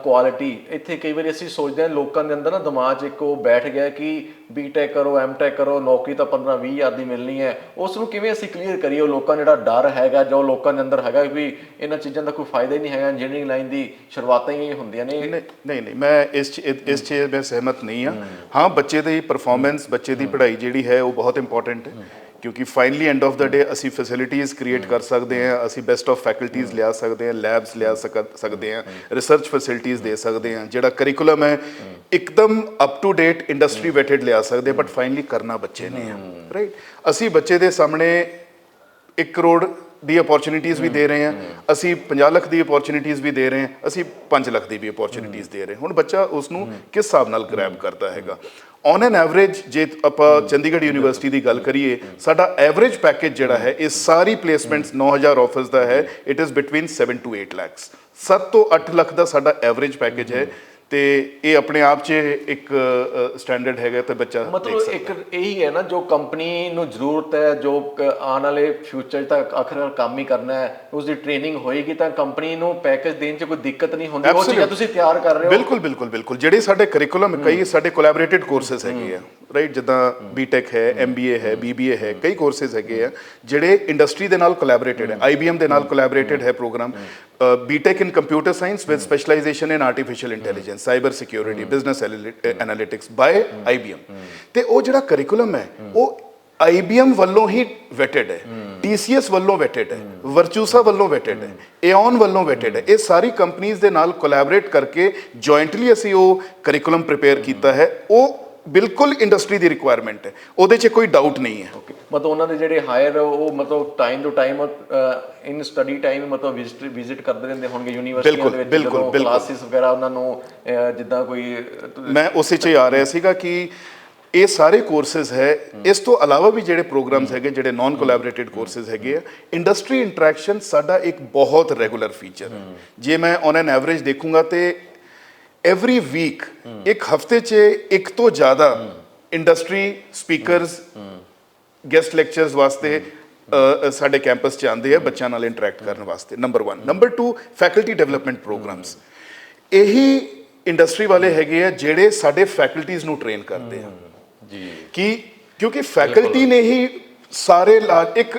ਕੁਆਲਿਟੀ ਇੱਥੇ ਕਈ ਵਾਰੀ ਅਸੀਂ ਸੋਚਦੇ ਹਾਂ ਲੋਕਾਂ ਦੇ ਅੰਦਰ ਨਾ ਦਿਮਾਗ 'ਚ ਇੱਕ ਉਹ ਬੈਠ ਗਿਆ ਕਿ ਬੀਟੈਕ ਕਰੋ ਐਮਟੈਕ ਕਰੋ ਨੌਕਰੀ ਤਾਂ 15 20 ਹਜ਼ਾਰ ਦੀ ਮਿਲਣੀ ਹੈ। ਉਸ ਨੂੰ ਕਿਵੇਂ ਅਸੀਂ ਕਲੀਅਰ ਕਰੀਏ? ਉਹ ਲੋਕਾਂ ਜਿਹੜਾ ਡਰ ਹੈਗਾ ਜੋ ਲੋਕਾਂ ਦੇ ਅੰਦਰ ਹੈਗਾ ਵੀ ਇਹਨਾਂ ਚੀਜ਼ਾਂ ਦਾ ਕੋਈ ਫਾਇਦਾ ਹੀ ਨਹੀਂ ਹੈਗਾ ਇੰਜੀਨੀਅਰਿੰਗ ਲਾਈਨ ਦੀ ਸ਼ੁਰੂਆਤਾਂ ਹੀ ਹੁੰਦੀਆਂ ਨੇ। ਨਹੀਂ ਨਹੀਂ ਨਹੀਂ ਮੈਂ ਇਸ 'ਚ- ਇਸ 'ਚ ਮੈਂ ਸਹਿਮਤ ਨਹੀਂ ਹਾਂ। ਹਾਂ ਬੱਚੇ ਦੀ ਪਰਫਾਰਮੈਂਸ ਬੱਚੇ ਦੀ ਪੜ੍ਹਾਈ ਜਿਹੜੀ ਹੈ ਉਹ ਬਹੁਤ ਇੰਪੋਰਟੈਂਟ ਹੈ। ਕਿਉਂਕਿ finally end of the day ਅਸੀਂ ਫੈਸਿਲਿਟੀਆਂ ਕ੍ਰੀਏਟ ਕਰ ਸਕਦੇ ਹਾਂ, ਅਸੀਂ ਬੈਸਟ ਆਫ ਫੈਕਲਟੀਆਂ ਲਿਆ ਸਕਦੇ ਹਾਂ ਲੈਬਸ ਲਿਆ ਸਕਦੇ ਹਾਂ ਰਿਸਰਚ ਫੈਸਿਲਿਟੀਆਂ ਦੇ ਸਕਦੇ ਹਾਂ, ਜਿਹੜਾ ਕਰਿਕੂਲਮ ਹੈ, ਇੱਕਦਮ up to date industry vetted ਲਿਆ ਸਕਦੇ ਬਟ ਫਾਈਨਲੀ ਕਰਨਾ ਬੱਚੇ ਨੇ ਰਾਈਟ ਅਸੀਂ ਬੱਚੇ ਦੇ ਸਾਹਮਣੇ 1 ਕਰੋੜ ਦੀ ਅਪੋਰਚੁਨਿਟੀਜ਼ ਵੀ ਦੇ ਰਹੇ ਹਾਂ। ਅਸੀਂ 50 ਲੱਖ ਦੀ ਅਪੋਰਚੁਨਿਟੀਜ਼ ਵੀ ਦੇ ਰਹੇ ਹਾਂ। ਅਸੀਂ 5 ਲੱਖ ਦੀ ਵੀ ਅਪੋਰਚੁਨਿਟੀਜ਼ ਦੇ ਰਹੇ ਹੁਣ ਬੱਚਾ ਉਸ ਨੂੰ ਕਿਸ ਹਿਸਾਬ ਨਾਲ ਗ੍ਰੈਬ ਕਰਦਾ ਹੈਗਾ? ਔਨ ਐਨ ਐਵਰੇਜ ਜੇ ਆਪਾਂ ਚੰਡੀਗੜ੍ਹ ਯੂਨੀਵਰਸਿਟੀ ਦੀ ਗੱਲ ਕਰੀਏ ਸਾਡਾ ਐਵਰੇਜ ਪੈਕੇਜ ਜਿਹੜਾ ਹੈ ਇਹ ਸਾਰੀ ਪਲੇਸਮੈਂਟਸ 9000 ਆਫਰਸ ਦਾ ਹੈ। It is between 7 to 8 lakhs 7 ਤੋਂ 8 ਲੱਖ ਦਾ ਸਾਡਾ ਐਵਰੇਜ ਪੈਕੇਜ ਹੈ। ਤੇ ਇਹ ਆਪਣੇ ਆਪ 'ਚ ਇੱਕ ਸਟੈਂਡਰਡ ਹੈਗਾ ਤੇ ਬੱਚਾ ਮਤਲਬ ਇੱਕ ਇਹੀ ਹੈ ਨਾ ਜੋ ਕੰਪਨੀ ਨੂੰ ਜ਼ਰੂਰਤ ਹੈ ਜੋ ਆਉਣ ਵਾਲੇ ਫਿਊਚਰ ਤੱਕ ਆਖਰਕਾਰ ਕੰਮ ਹੀ ਕਰਨਾ ਹੈ ਉਸ ਦੀ ਟ੍ਰੇਨਿੰਗ ਹੋਏਗੀ ਤਾਂ ਕੰਪਨੀ ਨੂੰ ਪੈਕੇਜ ਦੇਣ 'ਚ ਕੋਈ ਦਿੱਕਤ ਨਹੀਂ ਹੁੰਦੀ। ਉਹ ਚੀਜ਼ਾਂ. ਤੁਸੀਂ ਤਿਆਰ ਕਰ ਰਹੇ ਹੋ। ਬਿਲਕੁਲ ਬਿਲਕੁਲ ਬਿਲਕੁਲ। ਜਿਹੜੇ ਸਾਡੇ ਕਰਿਕੂਲਮ ਕਈ ਸਾਡੇ ਕੋਲੈਬੋਰੇਟਿਡ ਕੋਰਸਸ ਹੈਗੇ ਆ। ਰਾਈਟ ਜਿੱਦਾਂ ਬੀਟੈਕ ਹੈ ਐਮਬੀਏ ਹੈ ਬੀਬੀਏ ਹੈ ਕਈ ਕੋਰਸਸ ਹੈਗੇ ਆ ਜਿਹੜੇ ਇੰਡਸਟਰੀ ਦੇ ਨਾਲ ਕੋਲੈਬੋਰੇਟਿਡ ਹੈ ਆਈਬੀਐਮ ਦੇ ਨਾਲ ਕੋਲੈਬੋਰੇਟਿਡ ਹੈ program BTech in computer science with specialization in artificial intelligence cyber security business analytics by IBM ਤੇ ਉਹ ਜਿਹੜਾ ਕਰਿਕੂਲਮ ਹੈ ਉਹ IBM ਵੱਲੋਂ ਹੀ ਵੈਟਡ ਹੈ TCS ਵੱਲੋਂ ਵੈਟਡ ਹੈ ਵਰਚੂਸਾ ਵੱਲੋਂ ਵੈਟਡ ਹੈ Aeon ਵੱਲੋਂ ਵੈਟਡ ਹੈ ਇਹ ਸਾਰੀ ਕੰਪਨੀਆਂ ਦੇ ਨਾਲ ਕੋਲੈਬੋਰੇਟ ਕਰਕੇ ਜੁਆਇੰਟਲੀ ਅਸੀਂ ਉਹ ਕਰਿਕੂਲਮ ਪ੍ਰਿਪੇਅਰ ਕੀਤਾ ਹੈ ਉਹ ਬਿਲਕੁਲ ਇੰਡਸਟਰੀ ਦੀ ਰਿਕੁਆਇਰਮੈਂਟ ਹੈ। ਉਹਦੇ 'ਚ ਕੋਈ ਡਾਊਟ ਨਹੀਂ ਹੈ। ਮਤਲਬ ਉਹਨਾਂ ਦੇ ਜਿਹੜੇ ਹਾਇਰ ਉਹ ਮਤਲਬ time to time in study time ਮਤਲਬ ਵਿਜ਼ਿਟ ਵਿਜ਼ਿਟ ਕਰਦੇ ਰਹਿੰਦੇ ਹੋਣਗੇ ਯੂਨੀਵਰਸਿਟੀਆਂ ਬਿਲਕੁਲ, ਦੇ ਵਿੱਚ ਬਿਲਕੁਲ। ਕਲਾਸਿਸ ਵਗੈਰਾ ਉਹਨਾਂ ਨੂੰ ਜਿੱਦਾਂ ਕੋਈ ਮੈਂ ਉਸੇ 'ਚ ਹੀ ਆ ਰਿਹਾ ਸੀਗਾ ਕਿ ਇਹ ਸਾਰੇ ਕੋਰਸਸ ਹੈ। ਇਸ ਤੋਂ ਇਲਾਵਾ ਵੀ ਜਿਹੜੇ ਪ੍ਰੋਗਰਾਮਸ ਹੈਗੇ ਜਿਹੜੇ ਨਾਨ ਕੋਲੈਬੋਰੇਟਿਡ ਕੋਰਸਸ ਹੈਗੇ ਆ ਇੰਡਸਟਰੀ ਇੰਟਰੈਕਸ਼ਨ ਸਾਡਾ ਇੱਕ ਬਹੁਤ ਰੈਗੂਲਰ ਫੀਚਰ ਹੈ। ਜੇ ਮੈਂ ਔਨ ਐਨ ਐਵਰੇਜ ਦੇਖੂੰਗਾ ਤੇ ਐਵਰੀ ਵੀਕ ਇੱਕ ਹਫ਼ਤੇ 'ਚ ਇੱਕ ਤੋਂ ਜ਼ਿਆਦਾ ਇੰਡਸਟਰੀ ਸਪੀਕਰਸ ਗੈਸਟ ਲੈਕਚਰਸ ਵਾਸਤੇ ਸਾਡੇ ਕੈਂਪਸ 'ਚ ਆਉਂਦੇ ਆ ਬੱਚਿਆਂ ਨਾਲ ਇੰਟਰੈਕਟ ਕਰਨ ਵਾਸਤੇ number 1 number 2 faculty development programs ਇਹੀ ਇੰਡਸਟਰੀ ਵਾਲੇ ਹੈਗੇ ਆ ਜਿਹੜੇ ਸਾਡੇ ਫੈਕਲਟੀਜ਼ ਨੂੰ ਟ੍ਰੇਨ ਕਰਦੇ ਆ ਜੀ ਕਿ ਕਿਉਂਕਿ ਫੈਕਲਟੀ ਨੇ ਹੀ ਸਾਰੇ ਲਾ- ਇੱਕ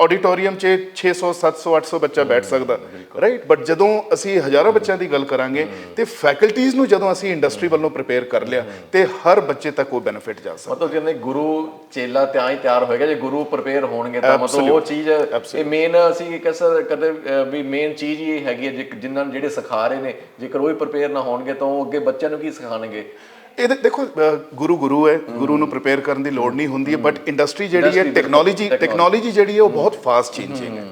ਆਡੀਟੋਰੀਅਮ 'ਚ 600 700 800 ਬੱਚਾ ਬੈਠ ਸਕਦਾ ਰਾਈਟ ਬਟ ਜਦੋਂ ਅਸੀਂ ਹਜ਼ਾਰਾਂ ਬੱਚਿਆਂ ਦੀ ਗੱਲ ਕਰਾਂਗੇ ਤੇ ਫੈਕਲਟੀਜ਼ ਨੂੰ ਜਦੋਂ ਅਸੀਂ ਇੰਡਸਟਰੀ ਵੱਲੋਂ ਪ੍ਰਿਪੇਅਰ ਕਰ ਲਿਆ ਤੇ ਹਰ ਬੱਚੇ ਤੱਕ ਉਹ ਬੈਨੀਫਿਟ ਜਾ ਸਕਦਾ। ਮਤਲਬ ਕਹਿੰਦੇ ਗੁਰੂ ਚੇਲਾ ਤਾਂ ਹੀ ਤਿਆਰ ਹੋਏਗਾ ਜੇ ਗੁਰੂ ਪ੍ਰਪੇਅਰ ਹੋਣਗੇ ਤਾਂ ਮਤਲਬ ਉਹ Absolute. ਚੀਜ਼ ਇਹ ਮੇਨ ਅਸੀਂ ਕਸਰ ਕਦੇ ਅਹ, ਵੀ ਮੇਨ ਚੀਜ਼ ਹੀ ਇਹ ਹੈਗੀ ਹੈ ਜੇ ਜਿਨ੍ਹਾਂ ਨੂੰ ਜਿਹੜੇ ਸਿਖਾ ਰਹੇ ਨੇ ਜੇਕਰ ਉਹ ਹੀ ਪ੍ਰਪੇਅਰ ਨਾ ਹੋਣਗੇ ਤਾਂ ਉਹ ਅੱਗੇ ਬੱਚਿਆਂ ਨੂੰ ਕੀ ਸਿਖਾਣਗੇ? ਇਹ ਦੇਖੋ ਗੁਰੂ ਗੁਰੂ ਹੈ ਗੁਰੂ ਨੂੰ ਪ੍ਰਿਪੇਅਰ ਕਰਨ ਦੀ ਲੋੜ ਨਹੀਂ ਹੁੰਦੀ ਹੈ ਬਟ ਇੰਡਸਟਰੀ ਜਿਹੜੀ ਹੈ ਟੈਕਨੋਲੋਜੀ. ਟੈਕਨੋਲੋਜੀ ਜਿਹੜੀ ਹੈ ਉਹ ਬਹੁਤ ਫਾਸਟ ਚੇਂਜਿੰਗ ਹੈ।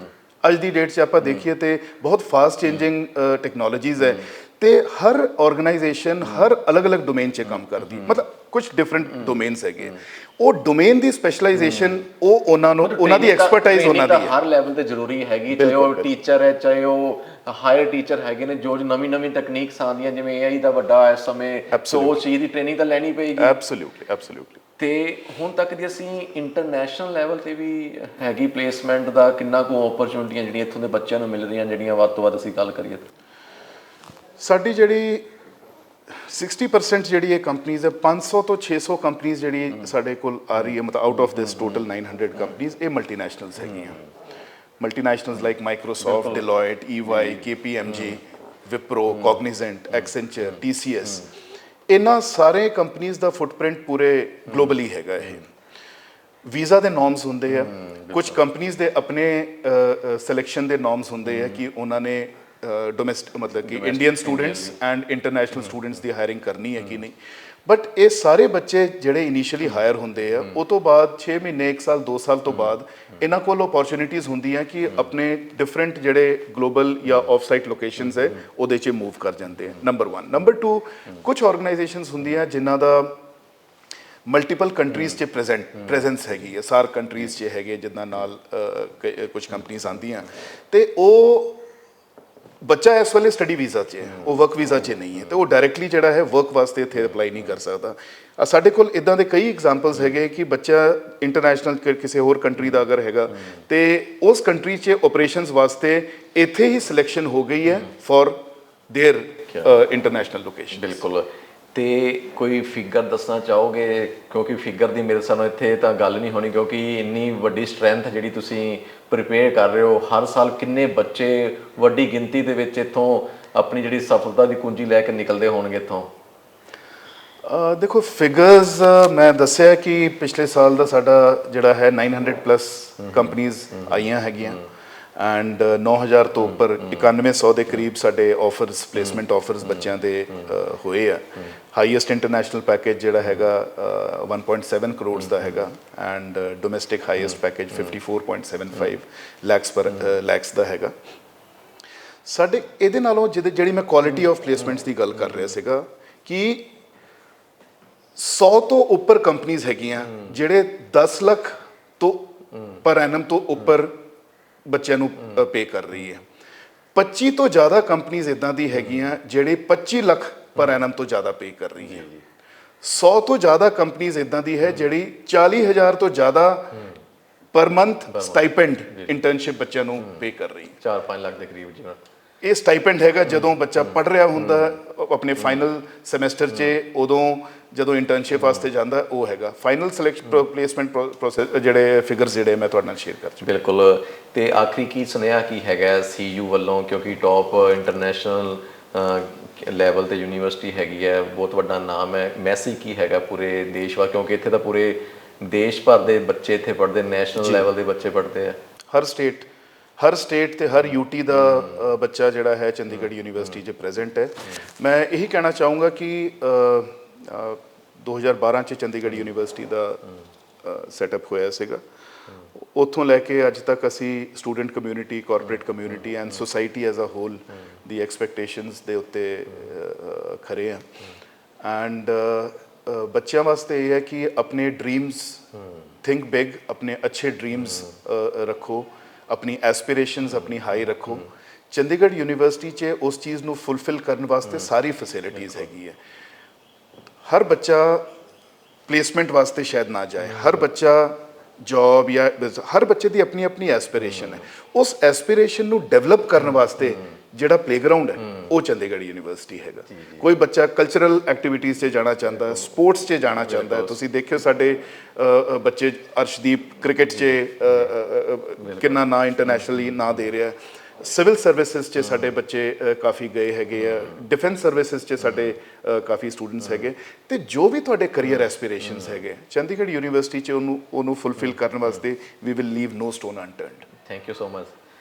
ਅੱਜ ਦੀ ਡੇਟ 'ਚ ਆਪਾਂ ਦੇਖੀਏ ਤੇ ਬਹੁਤ ਫਾਸਟ ਚੇਂਜਿੰਗ ਟੈਕਨੋਲੋਜੀਜ਼ ਹੈ। ਤੇ ਹਰ ਆਰਗੇਨਾਈਜੇਸ਼ਨ ਹਰ ਅਲੱਗ-ਅਲੱਗ ਡੋਮੇਨ 'ਚ ਕੰਮ ਕਰਦੀ। ਮਤਲਬ ਕੁਝ ਡਿਫਰੈਂਟ ਡੋਮੇਨਸ ਹੈਗੇ। ਉਹ ਡੋਮੇਨ ਦੀ ਸਪੈਸ਼ਲਾਈਜੇਸ਼ਨ ਉਹ ਉਹਨਾਂ ਨੂੰ ਉਹਨਾਂ ਦੀ ਐਕਸਪਰਟਾਈਜ਼ ਉਹਨਾਂ ਦੀ ਹੈ। ਹਰ ਲੈਵਲ ਤੇ ਜ਼ਰੂਰੀ ਹੈਗੀ ਚਾਹੇ ਉਹ। ਟੀਚਰ ਹੈ ਚਾਹੇ ਉਹ ਹਾਇਰ ਟੀਚਰ ਹੈਗੇ ਨੇ ਜੋ ਨਵੀਂ ਨਵੀਂ ਟੈਕਨੀਕਸ ਆਉਂਦੀਆਂ ਜਿਵੇਂ AI ਦਾ ਵੱਡਾ ਇਸ ਸਮੇਂ ਸੋ. ਉਸ ਚੀਜ਼ ਦੀ ਟ੍ਰੇਨਿੰਗ ਤਾਂ ਲੈਣੀ ਪਏਗੀ। ਐਬਸੋਲੂਟਲੀ ਐਬਸੋਲੂਟਲੀ ਤੇ ਹੁਣ ਤੱਕ ਦੀ ਅਸੀਂ ਇੰਟਰਨੈਸ਼ਨਲ ਲੈਵਲ ਤੇ ਵੀ ਹੈਗੀ ਪਲੇਸਮੈਂਟ ਦਾ ਕਿੰਨਾ ਕੁ ਓਪਰਚੁਨਿਟੀਆਂ ਜਿਹੜੀਆਂ ਇੱਥੋਂ ਦੇ ਬੱਚਿਆਂ ਨੂੰ ਮਿਲ ਰਹੀਆਂ ਜਿਹੜੀਆਂ ਵੱਧ ਤੋਂ ਵੱਧ ਅਸੀਂ ਗੱਲ ਕਰੀਏ ਸਾਡੀ ਜਿਹੜੀ 60% ਜਿਹੜੀ ਇਹ ਕੰਪਨੀਆਂ ਹੈ 500 ਤੋਂ 600 ਕੰਪਨੀਆਂ ਜਿਹੜੀ ਸਾਡੇ ਕੋਲ ਆ ਰਹੀ ਹੈ ਮਤਲਬ ਆਊਟ ਆਫ ਦਿਸ ਟੋਟਲ 900 ਕੰਪਨੀਆਂ ਇਹ ਮਲਟੀਨੈਸ਼ਨਲਸ ਹੈਗੀਆਂ। Multinationals like Microsoft Deloitte EY KPMG Wipro Cognizant Accenture TCS ਇਹਨਾਂ ਸਾਰੇ ਕੰਪਨੀਆਂ ਦਾ ਫੁੱਟਪ੍ਰਿੰਟ ਪੂਰੇ ਗਲੋਬਲੀ ਹੈਗਾ ਇਹ। ਵੀਜ਼ਾ ਦੇ ਨੋਰਮਸ ਹੁੰਦੇ ਆ। ਕੁਝ ਕੰਪਨੀਆਂ ਦੇ ਆਪਣੇ ਸਿਲੈਕਸ਼ਨ ਦੇ ਨੋਰਮਸ ਹੁੰਦੇ ਆ ਕਿ ਉਹਨਾਂ ਨੇ ਡੋਮੈਸਟਿਕ ਮਤਲਬ ਕਿ Indian students and international students the hiring ਕਰਨੀ ਹੈ ਕਿ ਨਹੀਂ। ਬਟ ਇਹ ਸਾਰੇ ਬੱਚੇ ਜਿਹੜੇ ਇਨੀਸ਼ੀਅਲੀ ਹਾਇਰ ਹੁੰਦੇ ਆ ਉਹ ਤੋਂ ਬਾਅਦ 6 ਮਹੀਨੇ 1 ਸਾਲ 2 ਸਾਲ ਤੋਂ ਬਾਅਦ ਇਹਨਾਂ ਕੋਲ ਓਪਰਚ्युनिटीज ਹੁੰਦੀਆਂ ਕਿ ਆਪਣੇ ਡਿਫਰੈਂਟ ਜਿਹੜੇ ਗਲੋਬਲ ਜਾਂ ਆਫਸਾਈਟ ਲੋਕੇਸ਼ਨਸ ਹੈ ਉਹਦੇ 'ਚ ਮੂਵ ਕਰ ਜਾਂਦੇ ਆ। ਨੰਬਰ 1 ਨੰਬਰ 2 ਕੁਝ ਆਰਗੇਨਾਈਜੇਸ਼ਨਸ ਹੁੰਦੀਆਂ ਜਿਨ੍ਹਾਂ ਦਾ ਮਲਟੀਪਲ ਕੰਟਰੀਜ਼ 'ਚ ਪ੍ਰੈਜ਼ੈਂਟ ਪ੍ਰੈਜ਼ੈਂਸ ਹੈਗੀ ਹੈ ਸਾਰ ਕੰਟਰੀਜ਼ 'ਚ ਹੈਗੇ ਜਿੱਦਾਂ ਨਾਲ ਕੁਝ ਕੰਪਨੀਆਂ ਆਂਦੀਆਂ ਤੇ ਉਹ ਬੱਚਾ ਇਸ ਵੇਲੇ ਸਟੱਡੀ ਵੀਜ਼ਾ 'ਚ ਹੈ ਉਹ ਵਰਕ ਵੀਜ਼ਾ 'ਚ ਨਹੀਂ ਹੈ ਤੇ ਉਹ ਡਾਇਰੈਕਟਲੀ ਜਿਹੜਾ ਹੈ ਵਰਕ ਵਾਸਤੇ ਇੱਥੇ ਅਪਲਾਈ ਨਹੀਂ ਕਰ ਸਕਦਾ। ਸਾਡੇ ਕੋਲ ਇਦਾਂ ਦੇ ਕਈ ਐਗਜ਼ਾਮਪਲਸ ਹੈਗੇ ਕਿ ਬੱਚਾ ਇੰਟਰਨੈਸ਼ਨਲ ਕਿਸੇ ਹੋਰ ਕੰਟਰੀ ਦਾ ਅਗਰ ਹੈਗਾ ਤੇ ਉਸ ਕੰਟਰੀ 'ਚ ਆਪਰੇਸ਼ਨਸ ਵਾਸਤੇ ਇੱਥੇ ਹੀ ਸਿਲੈਕਸ਼ਨ ਹੋ ਗਈ ਹੈ ਫॉर देयर ਇੰਟਰਨੈਸ਼ਨਲ ਲੋਕੇਸ਼ਨ ਬਿਲਕੁਲ। ਤੇ ਕੋਈ ਫਿਗਰ ਦੱਸਣਾ ਚਾਹੋਗੇ? ਕਿਉਂਕਿ ਫਿਗਰ ਦੀ ਮੇਰੇ ਸਾਨੂੰ ਇੱਥੇ ਤਾਂ ਗੱਲ ਨਹੀਂ ਹੋਣੀ ਕਿਉਂਕਿ ਇੰਨੀ ਵੱਡੀ ਸਟਰੈਂਥ ਜਿਹੜੀ ਤੁਸੀਂ ਪ੍ਰਿਪੇਅਰ ਕਰ ਰਹੇ ਹੋ ਹਰ ਸਾਲ ਕਿੰਨੇ ਬੱਚੇ ਵੱਡੀ ਗਿਣਤੀ ਦੇ ਵਿੱਚ ਇੱਥੋਂ ਆਪਣੀ ਜਿਹੜੀ ਸਫਲਤਾ ਦੀ ਕੁੰਜੀ ਲੈ ਕੇ ਨਿਕਲਦੇ ਹੋਣਗੇ ਇੱਥੋਂ? ਦੇਖੋ ਫਿਗਰਸ ਮੈਂ ਦੱਸਿਆ ਕਿ ਪਿਛਲੇ ਸਾਲ ਦਾ ਸਾਡਾ ਜਿਹੜਾ ਹੈ 900 ਪਲੱਸ ਕੰਪਨੀਆਂ ਆਈਆਂ ਹੈਗੀਆਂ। ਐਂਡ 9000 ਤੋਂ ਉੱਪਰ 9100 ਦੇ ਕਰੀਬ ਸਾਡੇ ਆਫਰਸ ਪਲੇਸਮੈਂਟ ਆਫਰਸ ਬੱਚਿਆਂ ਦੇ ਹੋਏ ਆ ਹਾਈਐਸਟ ਇੰਟਰਨੈਸ਼ਨਲ ਪੈਕੇਜ ਜਿਹੜਾ ਹੈਗਾ ਅ, 1.7 ਕਰੋੜਸ ਦਾ ਹੈਗਾ and domestic highest package 54.75 lakhs ਪਰ ਲੈਕਸ ਦਾ ਹੈਗਾ ਸਾਡੇ ਇਹਦੇ ਨਾਲੋਂ ਜਿਹਦੇ ਜਿਹੜੀ ਮੈਂ ਕੁਆਲਿਟੀ ਆਫ ਪਲੇਸਮੈਂਟਸ ਦੀ ਗੱਲ ਕਰ ਰਿਹਾ ਸੀਗਾ ਕਿ 100 ਤੋਂ ਉੱਪਰ ਕੰਪਨੀਆਂ ਹੈਗੀਆਂ ਜਿਹੜੇ 10 ਲੱਖ ਤੋਂ ਪਰ ਐਨਮ ਤੋਂ ਉੱਪਰ ਬੱਚਿਆਂ ਨੂੰ ਪੇ ਕਰ ਰਹੀ ਹੈ। 25 ਤੋਂ ਜ਼ਿਆਦਾ ਕੰਪਨੀਆਂ ਇਦਾਂ ਦੀ ਹੈਗੀਆਂ ਜਿਹੜੇ 25 ਲੱਖ ਪਰ ਐਨਮ ਤੋਂ ਜ਼ਿਆਦਾ ਪੇ ਕਰ ਰਹੀ ਹੈ। 100 ਤੋਂ ਜ਼ਿਆਦਾ ਕੰਪਨੀਆਂ ਇਦਾਂ ਦੀ ਹੈ ਜਿਹੜੀ 40000 ਤੋਂ ਜ਼ਿਆਦਾ ਪਰ ਮੰਥ ਸਟਾਈਪੈਂਡ ਇੰਟਰਨਸ਼ਿਪ ਬੱਚਿਆਂ ਨੂੰ ਪੇ ਕਰ ਰਹੀ ਹੈ। 4-5 ਲੱਖ ਦੇ ਕਰੀਬ ਜਿਵੇਂ ਇਹ ਸਟਾਈਪੈਂਡ ਹੈਗਾ ਜਦੋਂ ਬੱਚਾ ਪੜ ਰਿਹਾ ਹੁੰਦਾ ਆਪਣੇ ਫਾਈਨਲ ਸਮੈਸਟਰ 'ਚ ਉਦੋਂ ਜਦੋਂ ਇੰਟਰਨਸ਼ਿਪ ਵਾਸਤੇ ਜਾਂਦਾ ਉਹ ਹੈਗਾ। ਫਾਈਨਲ ਸਿਲੈਕਸ਼ਨ ਪਲੇਸਮੈਂਟ ਪ੍ਰੋਸੈਸ ਜਿਹੜੇ ਫਿਗਰਸ ਜਿਹੜੇ ਮੈਂ ਤੁਹਾਡੇ ਨਾਲ ਸ਼ੇਅਰ ਕਰ ਚੁੱਕਾ। ਬਿਲਕੁਲ। ਤੇ ਆਖਰੀ ਕੀ ਸੁਨੇਹਾ ਕੀ ਹੈਗਾ ਸੀਯੂ ਵੱਲੋਂ? ਕਿਉਂਕਿ ਟੌਪ ਇੰਟਰਨੈਸ਼ਨਲ ਲੈਵਲ ਤੇ ਯੂਨੀਵਰਸਿਟੀ ਹੈਗੀ ਹੈ ਬਹੁਤ ਵੱਡਾ ਨਾਮ ਹੈ। ਮੈਸੇਜ ਕੀ ਹੈਗਾ ਪੂਰੇ ਦੇਸ਼ ਵਾ ਕਿਉਂਕਿ ਇੱਥੇ ਤਾਂ ਪੂਰੇ ਦੇਸ਼ ਭਰ ਦੇ ਬੱਚੇ ਇੱਥੇ ਪੜ੍ਹਦੇ ਨੈਸ਼ਨਲ ਲੈਵਲ ਦੇ ਬੱਚੇ ਪੜ੍ਹਦੇ ਆ। ਹਰ ਸਟੇਟ ਹਰ ਸਟੇਟ ਤੇ ਹਰ ਯੂਟੀ ਦਾ ਬੱਚਾ ਜਿਹੜਾ ਹੈ ਚੰਡੀਗੜ੍ਹ ਯੂਨੀਵਰਸਿਟੀ 'ਚ ਪ੍ਰੈਜ਼ੈਂਟ ਹੈ। ਮੈਂ ਇਹੀ ਕਹਿਣਾ ਚਾਹੂੰਗਾ ਕਿ 2012 'ਚ ਚੰਡੀਗੜ੍ਹ ਯੂਨੀਵਰਸਿਟੀ ਦਾ ਸੈਟਅਪ ਹੋਇਆ ਸੀਗਾ। ਉੱਥੋਂ ਲੈ ਕੇ ਅੱਜ ਤੱਕ ਅਸੀਂ student community corporate community and society as a whole the expectations ਦੇ ਉੱਤੇ ਖਰੇ ਆ ਐਂਡ ਬੱਚਿਆਂ ਵਾਸਤੇ ਇਹ ਹੈ ਕਿ ਆਪਣੇ ਡ੍ਰੀਮਸ ਥਿੰਕ ਬਿਗ ਆਪਣੇ ਅੱਛੇ ਡ੍ਰੀਮਸ ਰੱਖੋ, ਆਪਣੀ ਐਸਪੀਰੇਸ਼ਨਸ ਆਪਣੀ ਹਾਈ ਰੱਖੋ। ਚੰਡੀਗੜ੍ਹ ਯੂਨੀਵਰਸਿਟੀ 'ਚ ਉਸ ਚੀਜ਼ ਨੂੰ ਫੁੱਲਫਿਲ ਕਰਨ ਵਾਸਤੇ ਸਾਰੀ ਫੈਸਿਲਿਟੀਜ਼ ਹੈਗੀ ਹੈ। ਹਰ ਬੱਚਾ ਪਲੇਸਮੈਂਟ ਵਾਸਤੇ ਸ਼ਾਇਦ ਨਾ ਜਾਏ। ਹਰ ਬੱਚਾ ਜੌਬ ਜਾਂ ਹਰ ਬੱਚੇ ਦੀ ਆਪਣੀ ਆਪਣੀ ਐਸਪੀਰੇਸ਼ਨ ਹੈ। ਉਸ ਐਸਪੀਰੇਸ਼ਨ ਨੂੰ ਡਿਵੈਲਪ ਕਰਨ ਵਾਸਤੇ ਜਿਹੜਾ ਪਲੇਗਰਾਉਂਡ ਹੈ ਉਹ ਚੰਡੀਗੜ੍ਹ ਯੂਨੀਵਰਸਿਟੀ ਹੈਗਾ। ਕੋਈ ਬੱਚਾ ਕਲਚਰਲ ਐਕਟੀਵਿਟੀਜ਼ 'ਚ ਜਾਣਾ ਚਾਹੁੰਦਾ ਹੈ ਸਪੋਰਟਸ 'ਚ ਜਾਣਾ ਚਾਹੁੰਦਾ ਹੈ ਤੁਸੀਂ ਦੇਖਿਓ ਸਾਡੇ ਬੱਚੇ ਅਰਸ਼ਦੀਪ ਕ੍ਰਿਕਟ 'ਚ ਕਿੰਨਾ ਨਾਂ ਇੰਟਰਨੈਸ਼ਨਲੀ ਨਾਂ ਦੇ ਰਿਹਾ। ਹੈ ਸਿਵਲ ਸਰਵਿਸਿਜ਼ 'ਚ ਸਾਡੇ ਬੱਚੇ ਕਾਫੀ ਗਏ ਹੈਗੇ ਆ। ਡਿਫੈਂਸ ਸਰਵਿਸਿਜ਼ 'ਚ ਸਾਡੇ ਕਾਫੀ ਸਟੂਡੈਂਟਸ ਹੈਗੇ। ਤੇ ਜੋ ਵੀ ਤੁਹਾਡੇ ਕੈਰੀਅਰ ਐਸਪੀਰੇਸ਼ਨਸ ਹੈਗੇ, ਚੰਡੀਗੜ੍ਹ ਯੂਨੀਵਰਸਿਟੀ 'ਚ ਉਹਨੂੰ ਉਹਨੂੰ ਫੁੱਲਫਿਲ ਕਰਨ ਵਾਸਤੇ we will leave no stone unturned thank you so much